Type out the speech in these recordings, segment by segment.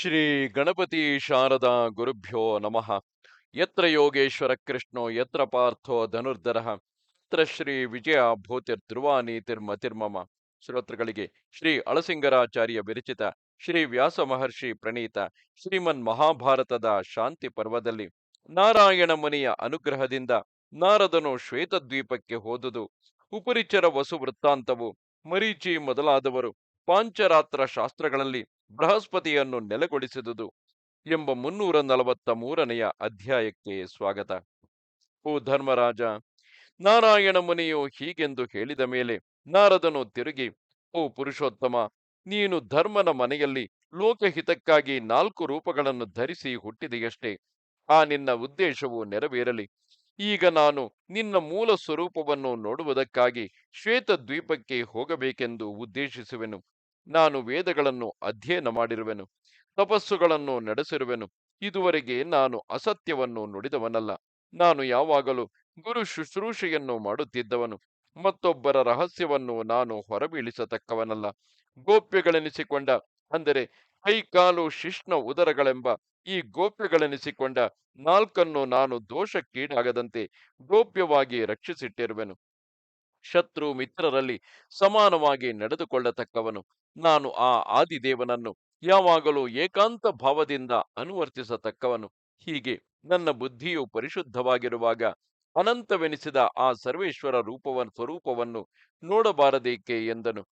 ಶ್ರೀ ಗಣಪತಿ ಶಾರದಾ ಗುರುಭ್ಯೋ ನಮಃ. ಯತ್ರ ಯೋಗೇಶ್ವರ ಕೃಷ್ಣೋ, ಯತ್ರ ಪಾರ್ಥೋ ಧನುರ್ಧರ, ಯತ್ರ ಶ್ರೀ ವಿಜಯ ಭೂತಿರ್ ಧ್ರುವ ನೀತಿರ್ಮತಿರ್ಮಮ ಶ್ರೋತೃಗಳಿಗೆ ಶ್ರೀ ಅಳಸಿಂಗರಾಚಾರ್ಯ ವಿರಚಿತ ಶ್ರೀ ವ್ಯಾಸ ಮಹರ್ಷಿ ಪ್ರಣೀತ ಶ್ರೀಮನ್ ಮಹಾಭಾರತದ ಶಾಂತಿ ಪರ್ವದಲ್ಲಿ ನಾರಾಯಣ ಮುನಿಯ ಅನುಗ್ರಹದಿಂದ ನಾರದನು ಶ್ವೇತದ್ವೀಪಕ್ಕೆ ಹೋದುದು. ಉಪರಿಚರ ವಸು ವೃತ್ತಾಂತವು ಮರೀಚಿ ಮೊದಲಾದವರು ಪಾಂಚರಾತ್ರ ಶಾಸ್ತ್ರಗಳಲ್ಲಿ ಬೃಹಸ್ಪತಿಯನ್ನು ನೆಲೆಗೊಳಿಸಿದುದು ಎಂಬ ಮುನ್ನೂರ ನಲವತ್ತ ಮೂರನೆಯ ಅಧ್ಯಾಯಕ್ಕೆ ಸ್ವಾಗತ. ಓ ಧರ್ಮರಾಜ, ನಾರಾಯಣ ಮುನಿಯು ಹೀಗೆಂದು ಹೇಳಿದ ಮೇಲೆ ನಾರದನು ತಿರುಗಿ, ಓ ಪುರುಷೋತ್ತಮ, ನೀನು ಧರ್ಮನ ಮನೆಯಲ್ಲಿ ಲೋಕಹಿತಕ್ಕಾಗಿ ನಾಲ್ಕು ರೂಪಗಳನ್ನು ಧರಿಸಿ ಹುಟ್ಟಿದೆಯಷ್ಟೇ, ಆ ನಿನ್ನ ಉದ್ದೇಶವು ನೆರವೇರಲಿ. ಈಗ ನಾನು ನಿನ್ನ ಮೂಲ ಸ್ವರೂಪವನ್ನು ನೋಡುವುದಕ್ಕಾಗಿ ಶ್ವೇತ ದ್ವೀಪಕ್ಕೆ ಹೋಗಬೇಕೆಂದು ಉದ್ದೇಶಿಸುವೆನು. ನಾನು ವೇದಗಳನ್ನು ಅಧ್ಯಯನ ಮಾಡಿರುವೆನು, ತಪಸ್ಸುಗಳನ್ನು ನಡೆಸಿರುವೆನು, ಇದುವರೆಗೆ ನಾನು ಅಸತ್ಯವನ್ನು ನುಡಿದವನಲ್ಲ. ನಾನು ಯಾವಾಗಲೂ ಗುರು ಶುಶ್ರೂಷೆಯನ್ನು ಮಾಡುತ್ತಿದ್ದವನು, ಮತ್ತೊಬ್ಬರ ರಹಸ್ಯವನ್ನು ನಾನು ಹೊರಬೀಳಿಸತಕ್ಕವನಲ್ಲ. ಗೋಪ್ಯಗಳೆನಿಸಿಕೊಂಡ, ಅಂದರೆ ಕೈಕಾಲು ಶಿಷ್ಣ ಉದರಗಳೆಂಬ ಈ ಗೋಪ್ಯಗಳೆನಿಸಿಕೊಂಡ ನಾಲ್ಕನ್ನು ನಾನು ದೋಷಕ್ಕೀಡಾಗದಂತೆ ಗೋಪ್ಯವಾಗಿ ರಕ್ಷಿಸಿಟ್ಟಿರುವೆನು. ಶತ್ರು ಮಿತ್ರರಲ್ಲಿ ಸಮಾನವಾಗಿ ನಡೆದುಕೊಳ್ಳತಕ್ಕವನು. ನಾನು ಆ ಆದಿದೇವನನ್ನು ಯಾವಾಗಲೂ ಏಕಾಂತ ಭಾವದಿಂದ ಅನುವರ್ತಿಸತಕ್ಕವನು. ಹೀಗೆ ನನ್ನ ಬುದ್ಧಿಯು ಪರಿಶುದ್ಧವಾಗಿರುವಾಗ ಅನಂತವೆನಿಸಿದ ಆ ಸರ್ವೇಶ್ವರ ರೂಪವ, ಸ್ವರೂಪವನ್ನು ನೋಡಬಾರದೇಕೆ ಎಂದನು.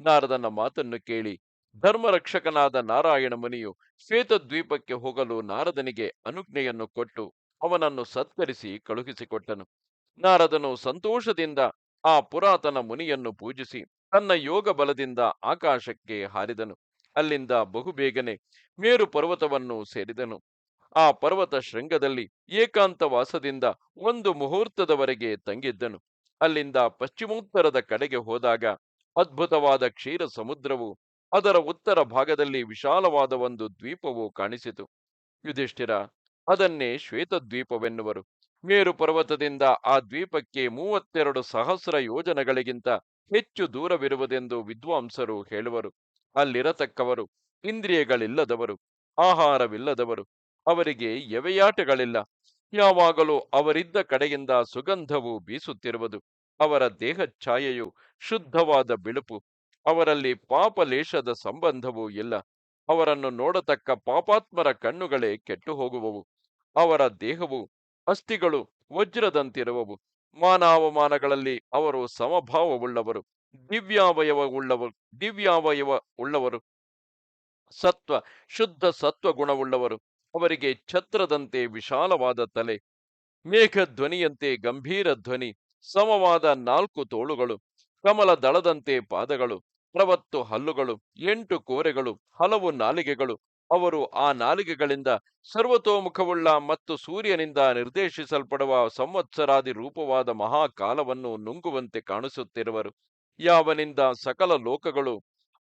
ನಾರದನ ಮಾತನ್ನು ಕೇಳಿ ಧರ್ಮರಕ್ಷಕನಾದ ನಾರಾಯಣ ಮುನಿಯು ಶ್ವೇತದ್ವೀಪಕ್ಕೆ ಹೋಗಲು ನಾರದನಿಗೆ ಅನುಜ್ಞೆಯನ್ನು ಕೊಟ್ಟು ಅವನನ್ನು ಸತ್ಕರಿಸಿ ಕಳುಹಿಸಿಕೊಟ್ಟನು. ನಾರದನು ಸಂತೋಷದಿಂದ ಆ ಪುರಾತನ ಮುನಿಯನ್ನು ಪೂಜಿಸಿ ತನ್ನ ಯೋಗ ಬಲದಿಂದ ಆಕಾಶಕ್ಕೆ ಹಾರಿದನು. ಅಲ್ಲಿಂದ ಬಹುಬೇಗನೆ ಮೇರು ಪರ್ವತವನ್ನು ಸೇರಿದನು. ಆ ಪರ್ವತ ಶೃಂಗದಲ್ಲಿ ಏಕಾಂತ ವಾಸದಿಂದ ಒಂದು ಮುಹೂರ್ತದವರೆಗೆ ತಂಗಿದ್ದನು. ಅಲ್ಲಿಂದ ಪಶ್ಚಿಮೋತ್ತರದ ಕಡೆಗೆ ಹೋದಾಗ ಅದ್ಭುತವಾದ ಕ್ಷೀರ ಸಮುದ್ರವು ಅದರ ಉತ್ತರ ಭಾಗದಲ್ಲಿ ವಿಶಾಲವಾದ ಒಂದು ದ್ವೀಪವು ಕಾಣಿಸಿತು. ಯುಧಿಷ್ಠಿರ, ಅದನ್ನೇ ಶ್ವೇತದ್ವೀಪವೆನ್ನುವರು. ಮೇರು ಪರ್ವತದಿಂದ ಆ ದ್ವೀಪಕ್ಕೆ ಮೂವತ್ತೆರಡು ಸಹಸ್ರ ಯೋಜನೆಗಳಿಗಿಂತ ಹೆಚ್ಚು ದೂರವಿರುವುದೆಂದು ವಿದ್ವಾಂಸರು ಹೇಳುವರು. ಅಲ್ಲಿರತಕ್ಕವರು ಇಂದ್ರಿಯಗಳಿಲ್ಲದವರು, ಆಹಾರವಿಲ್ಲದವರು, ಅವರಿಗೆ ಎವೆಯಾಟಗಳಿಲ್ಲ. ಯಾವಾಗಲೂ ಅವರಿದ್ದ ಕಡೆಯಿಂದ ಸುಗಂಧವು ಬೀಸುತ್ತಿರುವುದು, ಅವರ ದೇಹ ಛಾಯೆಯು ಶುದ್ಧವಾದ ಬಿಳುಪು, ಅವರಲ್ಲಿ ಪಾಪಲೇಶದ ಸಂಬಂಧವೂ ಇಲ್ಲ. ಅವರನ್ನು ನೋಡತಕ್ಕ ಪಾಪಾತ್ಮರ ಕಣ್ಣುಗಳೇ ಕೆಟ್ಟು ಹೋಗುವವು ಅವರ ದೇಹವು ಅಸ್ಥಿಗಳು ವಜ್ರದಂತಿರುವವು. ಮಾನಾವಮಾನಗಳಲ್ಲಿ ಅವರು ಸಮಭಾವವುಳ್ಳವರು ದಿವ್ಯಾವಯವ ಉಳ್ಳವರು ದಿವ್ಯಾವಯವ ಉಳ್ಳವರು ಸತ್ವ, ಶುದ್ಧ ಸತ್ವ ಗುಣವುಳ್ಳವರು ಅವರಿಗೆ ಛತ್ರದಂತೆ ವಿಶಾಲವಾದ ತಲೆ, ಮೇಘಧ್ವನಿಯಂತೆ ಗಂಭೀರ ಧ್ವನಿ, ಸಮವಾದ ನಾಲ್ಕು ತೋಳುಗಳು, ಕಮಲ ದಳದಂತೆ ಪಾದಗಳು, ಪ್ರವತ್ತು ಹಲ್ಲುಗಳು, ಎಂಟು ಕೋರೆಗಳು, ಹಲವು ನಾಲಿಗೆಗಳು ಅವರು ಆ ನಾಲಿಗೆಗಳಿಂದ ಸರ್ವತೋಮುಖವುಳ್ಳ ಮತ್ತು ಸೂರ್ಯನಿಂದ ನಿರ್ದೇಶಿಸಲ್ಪಡುವ ಸಂವತ್ಸರಾದಿ ರೂಪವಾದ ಮಹಾಕಾಲವನ್ನು ನುಂಗುವಂತೆ ಕಾಣಿಸುತ್ತಿರುವರು. ಯಾವನಿಂದ ಸಕಲ ಲೋಕಗಳು,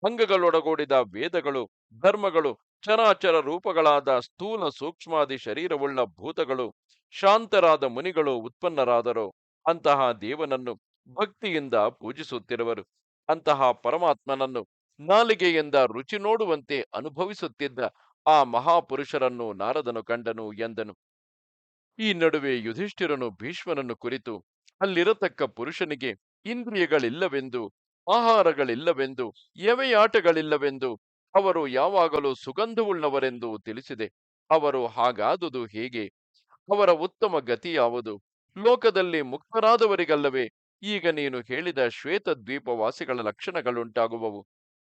ಅಂಗಗಳೊಡಗೂಡಿದ ವೇದಗಳು, ಧರ್ಮಗಳು, ಚರಾಚರ ರೂಪಗಳಾದ ಸ್ಥೂಲ ಸೂಕ್ಷ್ಮಾದಿ ಶರೀರವುಳ್ಳ ಭೂತಗಳು, ಶಾಂತರಾದ ಮುನಿಗಳು ಉತ್ಪನ್ನರಾದರೋ, ಅಂತಹ ದೇವನನ್ನು ಭಕ್ತಿಯಿಂದ ಪೂಜಿಸುತ್ತಿರುವರು. ಅಂತಹ ಪರಮಾತ್ಮನನ್ನು ನಾಲಿಗೆಯಿಂದ ರುಚಿ ನೋಡುವಂತೆ ಅನುಭವಿಸುತ್ತಿದ್ದ ಆ ಮಹಾಪುರುಷರನ್ನು ನಾರದನು ಕಂಡನು ಎಂದನು. ಈ ನಡುವೆ ಯುಧಿಷ್ಠಿರನು ಭೀಷ್ಮನನ್ನು ಕುರಿತು, ಅಲ್ಲಿರತಕ್ಕ ಪುರುಷನಿಗೆ ಇಂದ್ರಿಯಗಳಿಲ್ಲವೆಂದು, ಆಹಾರಗಳಿಲ್ಲವೆಂದು, ಎವೆಯಾಟಗಳಿಲ್ಲವೆಂದು, ಅವರು ಯಾವಾಗಲೂ ಸುಗಂಧವುಳ್ಳವರೆಂದು ತಿಳಿಸಿದೆ. ಅವರು ಹಾಗಾದುದು ಹೇಗೆ? ಅವರ ಉತ್ತಮ ಗತಿ ಯಾವುದು ಲೋಕದಲ್ಲಿ ಮುಕ್ತರಾದವರಿಗಲ್ಲವೇ? ಈಗ ನೀನು ಹೇಳಿದ ಶ್ವೇತದ್ವೀಪವಾಸಿಗಳ ಲಕ್ಷಣಗಳುಂಟಾಗುವವು.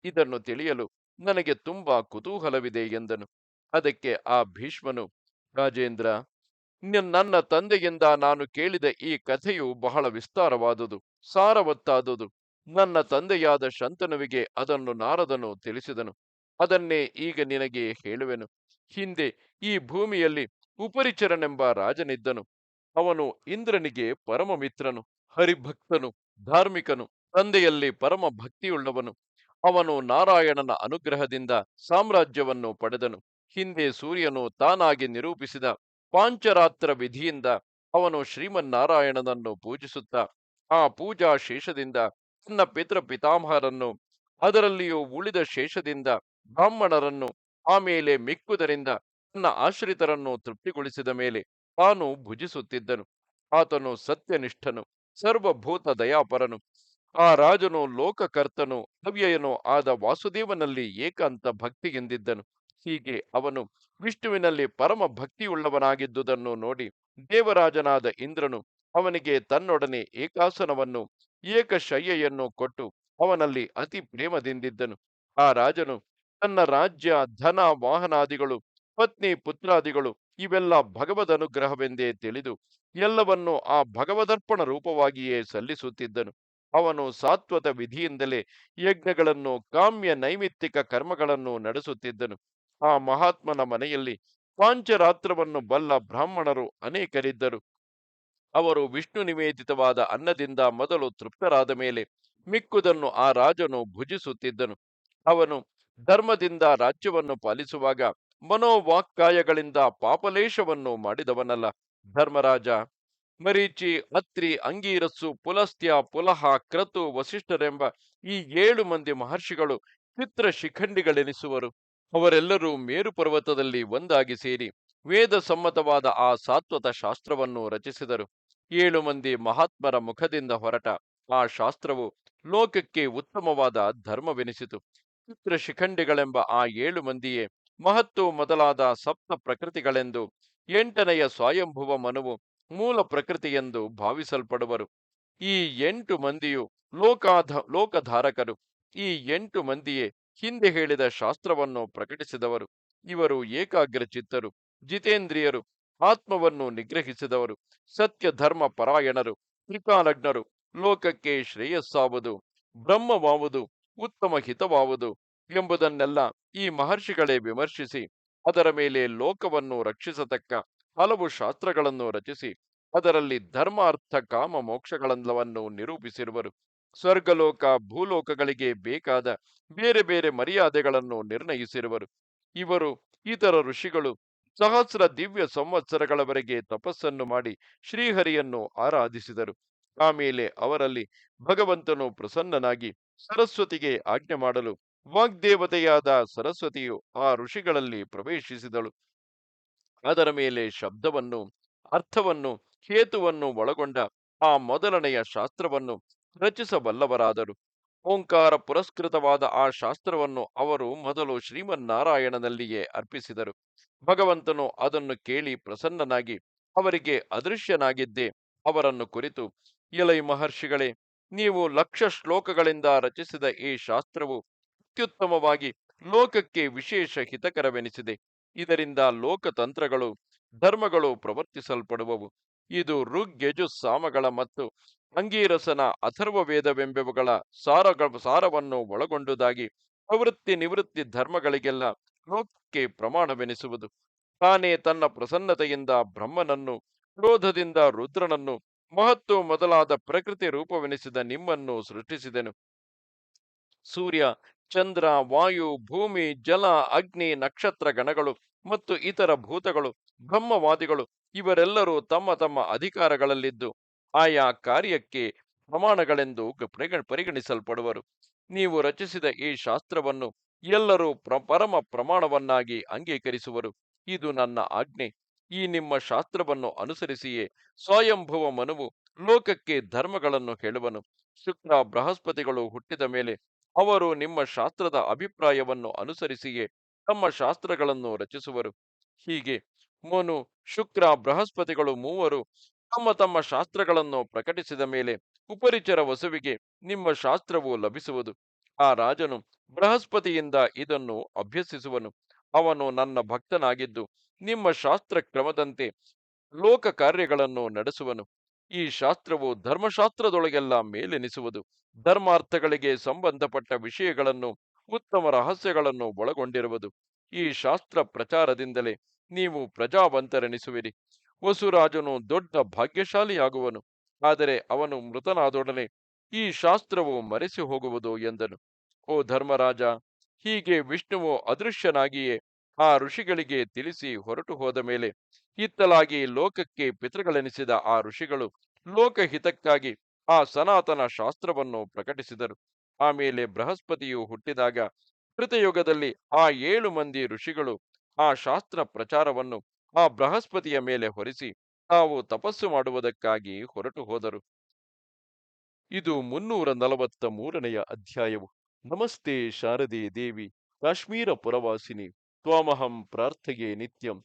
ಇದನ್ನು ತಿಳಿಯಲು ನನಗೆ ತುಂಬಾ ಕುತೂಹಲವಿದೆ ಎಂದನು. ಅದಕ್ಕೆ ಆ ಭೀಷ್ಮನು, ರಾಜೇಂದ್ರ ನನ್ನ ತಂದೆಯಿಂದ ನಾನು ಕೇಳಿದ ಈ ಕಥೆಯು ಬಹಳ ವಿಸ್ತಾರವಾದುದು, ಸಾರವತ್ತಾದುದು. ನನ್ನ ತಂದೆಯಾದ ಶಂತನುವಿಗೆ ಅದನ್ನು ನಾರದನು ತಿಳಿಸಿದನು. ಅದನ್ನೇ ಈಗ ನಿನಗೆ ಹೇಳುವೆನು. ಹಿಂದೆ ಈ ಭೂಮಿಯಲ್ಲಿ ಉಪರಿಚರನೆಂಬ ರಾಜನಿದ್ದನು. ಅವನು ಇಂದ್ರನಿಗೆ ಪರಮ ಮಿತ್ರನು ಹರಿಭಕ್ತನು, ಧಾರ್ಮಿಕನು, ತಂದೆಯಲ್ಲಿ ಪರಮ ಭಕ್ತಿಯುಳ್ಳವನು ಅವನು ನಾರಾಯಣನ ಅನುಗ್ರಹದಿಂದ ಸಾಮ್ರಾಜ್ಯವನ್ನು ಪಡೆದನು. ಹಿಂದೆ ಸೂರ್ಯನು ತಾನಾಗಿ ನಿರೂಪಿಸಿದ ಪಾಂಚರಾತ್ರ ವಿಧಿಯಿಂದ ಅವನು ಶ್ರೀಮನ್ನಾರಾಯಣನನ್ನು ಪೂಜಿಸುತ್ತಾ, ಆ ಪೂಜಾ ಶೇಷದಿಂದ ತನ್ನ ಪಿತೃ ಪಿತಾಮಹರನ್ನು, ಅದರಲ್ಲಿಯೂ ಉಳಿದ ಶೇಷದಿಂದ ಬ್ರಾಹ್ಮಣರನ್ನು ಆಮೇಲೆ ಮಿಕ್ಕುದರಿಂದ ತನ್ನ ಆಶ್ರಿತರನ್ನು ತೃಪ್ತಿಗೊಳಿಸಿದ ಮೇಲೆ ತಾನು ಭುಜಿಸುತ್ತಿದ್ದನು. ಆತನು ಸತ್ಯನಿಷ್ಠನು, ಸರ್ವಭೂತ ದಯಾಪರನು. ಆ ರಾಜನು ಲೋಕಕರ್ತನು ಹವ್ಯಯನು ಆದ ವಾಸುದೇವನಲ್ಲಿ ಏಕಾಂತ ಭಕ್ತಿ ಎಂದಿದ್ದನು. ಹೀಗೆ ಅವನು ವಿಷ್ಣುವಿನಲ್ಲಿ ಪರಮ ಭಕ್ತಿಯುಳ್ಳವನಾಗಿದ್ದುದನ್ನು ನೋಡಿ ದೇವರಾಜನಾದ ಇಂದ್ರನು ಅವನಿಗೆ ತನ್ನೊಡನೆ ಏಕಾಸನವನ್ನು, ಏಕಶಯ್ಯೆಯನ್ನು ಕೊಟ್ಟು ಅವನಲ್ಲಿ ಅತಿ ಪ್ರೇಮದಿಂದಿದ್ದನು. ಆ ರಾಜನು ತನ್ನ ರಾಜ್ಯ, ಧನ, ವಾಹನಾದಿಗಳು, ಪತ್ನಿ, ಪುತ್ರಾದಿಗಳು ಇವೆಲ್ಲ ಭಗವದ್ ಅನುಗ್ರಹವೆಂದೇ ತಿಳಿದು ಎಲ್ಲವನ್ನು ಆ ಭಗವದರ್ಪಣ ರೂಪವಾಗಿಯೇ ಸಲ್ಲಿಸುತ್ತಿದ್ದನು. ಅವನು ಸಾತ್ವತ ವಿಧಿಯಿಂದಲೇ ಯಜ್ಞಗಳನ್ನು, ಕಾಮ್ಯ ನೈಮಿತ್ತಿಕ ಕರ್ಮಗಳನ್ನು ನಡೆಸುತ್ತಿದ್ದನು. ಆ ಮಹಾತ್ಮನ ಮನೆಯಲ್ಲಿ ಪಾಂಚರಾತ್ರವನ್ನು ಬಲ್ಲ ಬ್ರಾಹ್ಮಣರು ಅನೇಕರಿದ್ದರು. ಅವರು ವಿಷ್ಣು ನಿವೇದಿತವಾದ ಅನ್ನದಿಂದ ಮೊದಲು ತೃಪ್ತರಾದ ಮೇಲೆ ಮಿಕ್ಕುದನ್ನು ಆ ರಾಜನು ಭುಜಿಸುತ್ತಿದ್ದನು. ಅವನು ಧರ್ಮದಿಂದ ರಾಜ್ಯವನ್ನು ಪಾಲಿಸುವಾಗ ಮನೋವಾಕ್ಕಾಯಗಳಿಂದ ಪಾಪಲೇಶವನ್ನು ಮಾಡಿದವನಲ್ಲ. ಧರ್ಮರಾಜ ಮರೀಚಿ, ಅತ್ರಿ, ಅಂಗೀರಸ್ಸು, ಪುಲಸ್ತ್ಯ, ಪುಲಹ, ಕ್ರತು, ವಸಿಷ್ಠರೆಂಬ ಈ ಏಳು ಮಂದಿ ಮಹರ್ಷಿಗಳು ಚಿತ್ರ ಶಿಖಂಡಿಗಳೆನಿಸುವರು. ಅವರೆಲ್ಲರೂ ಮೇರು ಪರ್ವತದಲ್ಲಿ ಒಂದಾಗಿ ಸೇರಿ ವೇದ ಸಮ್ಮತವಾದ ಆ ಸಾತ್ವತ ಶಾಸ್ತ್ರವನ್ನು ರಚಿಸಿದರು. ಏಳು ಮಂದಿ ಮಹಾತ್ಮರ ಮುಖದಿಂದ ಹೊರಟ ಆ ಶಾಸ್ತ್ರವು ಲೋಕಕ್ಕೆ ಉತ್ತಮವಾದ ಧರ್ಮವೆನಿಸಿತು. ಚಿತ್ರ ಶಿಖಂಡಿಗಳೆಂಬ ಆ ಏಳು ಮಂದಿಯೇ ಮಹತ್ತು ಮೊದಲಾದ ಸಪ್ತ ಪ್ರಕೃತಿಗಳೆಂದು ಎಂಟನೆಯ ಸ್ವಯಂಭುವ ಮನುವು ಮೂಲ ಪ್ರಕೃತಿಯೆಂದು ಭಾವಿಸಲ್ಪಡುವರು. ಈ ಎಂಟು ಮಂದಿಯು ಲೋಕಾಧ, ಲೋಕಧಾರಕರು. ಈ ಎಂಟು ಮಂದಿಯೇ ಹಿಂದೆ ಹೇಳಿದ ಶಾಸ್ತ್ರವನ್ನು ಪ್ರಕಟಿಸಿದವರು. ಇವರು ಏಕಾಗ್ರಚಿತ್ತರು, ಜಿತೇಂದ್ರಿಯರು, ಆತ್ಮವನ್ನು ನಿಗ್ರಹಿಸಿದವರು ಸತ್ಯ ಧರ್ಮ ಪರಾಯಣರು, ತ್ರಿಕಾಲಜ್ಞರು. ಲೋಕಕ್ಕೆ ಶ್ರೇಯಸ್ಸಾವುದು, ಬ್ರಹ್ಮವಾವುದು, ಉತ್ತಮ ಹಿತವಾವುದು ಎಂಬುದನ್ನೆಲ್ಲ ಈ ಮಹರ್ಷಿಗಳೇ ವಿಮರ್ಶಿಸಿ, ಅದರ ಮೇಲೆ ಲೋಕವನ್ನು ರಕ್ಷಿಸತಕ್ಕ ಹಲವು ಶಾಸ್ತ್ರಗಳನ್ನು ರಚಿಸಿ, ಅದರಲ್ಲಿ ಧರ್ಮ ಅರ್ಥ ಕಾಮ, ಮೋಕ್ಷಗಳೆಲ್ಲವನ್ನು ನಿರೂಪಿಸಿರುವರು. ಸ್ವರ್ಗಲೋಕ, ಭೂಲೋಕಗಳಿಗೆ ಬೇಕಾದ ಬೇರೆ ಬೇರೆ ಮರ್ಯಾದೆಗಳನ್ನು ನಿರ್ಣಯಿಸಿರುವರು. ಇವರು, ಇತರ ಋಷಿಗಳು ಸಹಸ್ರ ದಿವ್ಯ ಸಂವತ್ಸರಗಳವರೆಗೆ ತಪಸ್ಸನ್ನು ಮಾಡಿ ಶ್ರೀಹರಿಯನ್ನು ಆರಾಧಿಸಿದರು. ಆಮೇಲೆ ಅವರಲ್ಲಿ ಭಗವಂತನು ಪ್ರಸನ್ನನಾಗಿ ಸರಸ್ವತಿಗೆ ಆಜ್ಞೆ ಮಾಡಲು ವಾಗ್ದೇವತೆಯಾದ ಸರಸ್ವತಿಯು ಆ ಋಷಿಗಳಲ್ಲಿ ಪ್ರವೇಶಿಸಿದಳು. ಅದರ ಮೇಲೆ ಶಬ್ದವನ್ನು, ಅರ್ಥವನ್ನು ಹೇತುವನ್ನು ಒಳಗೊಂಡ ಆ ಮೊದಲನೆಯ ಶಾಸ್ತ್ರವನ್ನು ರಚಿಸಬಲ್ಲವರಾದರು. ಓಂಕಾರ ಪುರಸ್ಕೃತವಾದ ಆ ಶಾಸ್ತ್ರವನ್ನು ಅವರು ಮೊದಲು ಶ್ರೀಮನ್ನಾರಾಯಣನಲ್ಲಿಯೇ ಅರ್ಪಿಸಿದರು. ಭಗವಂತನು ಅದನ್ನು ಕೇಳಿ ಪ್ರಸನ್ನನಾಗಿ, ಅವರಿಗೆ ಅದೃಶ್ಯನಾಗಿದ್ದೇ, ಅವರನ್ನು ಕುರಿತು ಇಲೈ ಮಹರ್ಷಿಗಳೇ, ನೀವು ಲಕ್ಷ ಶ್ಲೋಕಗಳಿಂದ ರಚಿಸಿದ ಈ ಶಾಸ್ತ್ರವು ಅತ್ಯುತ್ತಮವಾಗಿ ಲೋಕಕ್ಕೆ ವಿಶೇಷ ಹಿತಕರವೆನಿಸಿದೆ. ಇದರಿಂದ ಲೋಕತಂತ್ರಗಳು, ಧರ್ಮಗಳು ಪ್ರವರ್ತಿಸಲ್ಪಡುವವು. ಇದು ಋಗ್ಯಜು ಸಾಮಗಳ ಮತ್ತು ಅಂಗೀರಸನ ಅಥರ್ವ ವೇದವೆಂಬವುಗಳ ಸಾರಗಳ ಸಾರವನ್ನು ಒಳಗೊಂಡುದಾಗಿ ಪ್ರವೃತ್ತಿ ನಿವೃತ್ತಿ ಧರ್ಮಗಳಿಗೆಲ್ಲ ಲೋಕಕ್ಕೆ ಪ್ರಮಾಣವೆನಿಸುವುದು. ತಾನೇ ತನ್ನ ಪ್ರಸನ್ನತೆಯಿಂದ ಬ್ರಹ್ಮನನ್ನು, ಕ್ರೋಧದಿಂದ ರುದ್ರನನ್ನು ಮಹತ್ತು ಮೊದಲಾದ ಪ್ರಕೃತಿ ರೂಪವೆನಿಸಿದ ನಿಮ್ಮನ್ನು ಸೃಷ್ಟಿಸಿದೆನು. ಸೂರ್ಯ ಚಂದ್ರ, ವಾಯು, ಭೂಮಿ, ಜಲ, ಅಗ್ನಿ, ನಕ್ಷತ್ರ ಗಣಗಳು ಮತ್ತು ಇತರ ಭೂತಗಳು, ಬ್ರಹ್ಮವಾದಿಗಳು ಇವರೆಲ್ಲರೂ ತಮ್ಮ ತಮ್ಮ ಅಧಿಕಾರಗಳಲ್ಲಿದ್ದು ಆಯಾ ಕಾರ್ಯಕ್ಕೆ ಪ್ರಮಾಣಗಳೆಂದು ಪರಿಗ- ಪರಿಗಣಿಸಲ್ಪಡುವರು. ನೀವು ರಚಿಸಿದ ಈ ಶಾಸ್ತ್ರವನ್ನು ಎಲ್ಲರೂ ಪ್ರ, ಪರಮ ಪ್ರಮಾಣವನ್ನಾಗಿ ಅಂಗೀಕರಿಸುವರು. ಇದು ನನ್ನ ಆಜ್ಞೆ. ಈ ನಿಮ್ಮ ಶಾಸ್ತ್ರವನ್ನು ಅನುಸರಿಸಿಯೇ ಸ್ವಯಂಭುವ ಮನುವು ಲೋಕಕ್ಕೆ ಧರ್ಮಗಳನ್ನು ಹೇಳುವನು. ಶುಕ್ರ ಬೃಹಸ್ಪತಿಗಳು ಹುಟ್ಟಿದ ಮೇಲೆ ಅವರು ನಿಮ್ಮ ಶಾಸ್ತ್ರದ ಅಭಿಪ್ರಾಯವನ್ನು ಅನುಸರಿಸಿಯೇ ತಮ್ಮ ಶಾಸ್ತ್ರಗಳನ್ನು ರಚಿಸುವರು. ಹೀಗೆ ಮನು ಶುಕ್ರ, ಬೃಹಸ್ಪತಿಗಳು ಮೂವರು ತಮ್ಮ ತಮ್ಮ ಶಾಸ್ತ್ರಗಳನ್ನು ಪ್ರಕಟಿಸಿದ ಮೇಲೆ ಉಪರಿಚರ ವಸುವಿಗೆ ನಿಮ್ಮ ಶಾಸ್ತ್ರವು ಲಭಿಸುವುದು. ಆ ರಾಜನು ಬೃಹಸ್ಪತಿಯಿಂದ ಇದನ್ನು ಅಭ್ಯಸಿಸುವನು. ಅವನು ನನ್ನ ಭಕ್ತನಾಗಿದ್ದು ನಿಮ್ಮ ಶಾಸ್ತ್ರ ಕ್ರಮದಂತೆ ಲೋಕ ಕಾರ್ಯಗಳನ್ನು ನಡೆಸುವನು. ಈ ಶಾಸ್ತ್ರವು ಧರ್ಮಶಾಸ್ತ್ರದೊಳಗೆಲ್ಲ ಮೇಲೆನಿಸುವುದು. ಧರ್ಮಾರ್ಥಗಳಿಗೆ ಸಂಬಂಧಪಟ್ಟ ವಿಷಯಗಳನ್ನು, ಉತ್ತಮ ರಹಸ್ಯಗಳನ್ನು ಒಳಗೊಂಡಿರುವುದು. ಈ ಶಾಸ್ತ್ರ ಪ್ರಚಾರದಿಂದಲೇ ನೀವು ಪ್ರಜಾವಂತರೆನಿಸುವಿರಿ. ವಸುರಾಜನು ದೊಡ್ಡ ಭಾಗ್ಯಶಾಲಿಯಾಗುವನು, ಆದರೆ ಅವನು ಮೃತನಾದೊಡನೆ ಈ ಶಾಸ್ತ್ರವು ಮರೆಸಿ ಹೋಗುವುದು ಎಂದನು. ಓ ಧರ್ಮರಾಜ, ಹೀಗೆ ವಿಷ್ಣುವು ಅದೃಶ್ಯನಾಗಿಯೇ ಆ ಋಷಿಗಳಿಗೆ ತಿಳಿಸಿ ಹೊರಟು ಹೋದ ಮೇಲೆ ಇತ್ತಲಾಗಿ ಲೋಕಕ್ಕೆ ಪಿತೃಗಳೆನಿಸಿದ ಆ ಋಷಿಗಳು ಲೋಕಹಿತಕ್ಕಾಗಿ ಆ ಸನಾತನ ಶಾಸ್ತ್ರವನ್ನು ಪ್ರಕಟಿಸಿದರು. ಆಮೇಲೆ ಬೃಹಸ್ಪತಿಯು ಹುಟ್ಟಿದಾಗ ಕೃತಯುಗದಲ್ಲಿ ಆ ಏಳು ಮಂದಿ ಋಷಿಗಳು ಆ ಶಾಸ್ತ್ರ ಪ್ರಚಾರವನ್ನು ಆ ಬೃಹಸ್ಪತಿಯ ಮೇಲೆ ಹೊರಿಸಿ ತಾವು ತಪಸ್ಸು ಮಾಡುವುದಕ್ಕಾಗಿ ಹೊರಟು ಹೋದರು. ಇದು ಮುನ್ನೂರ ನಲವತ್ತ ಮೂರನೆಯ ಅಧ್ಯಾಯವು. ನಮಸ್ತೆ ಶಾರದೆ ದೇವಿ, ಕಾಶ್ಮೀರ ಪುರವಾಸಿನಿ, ತ್ವಾಮಹಂ ಪ್ರಾರ್ಥೆಗೆ ನಿತ್ಯಂ.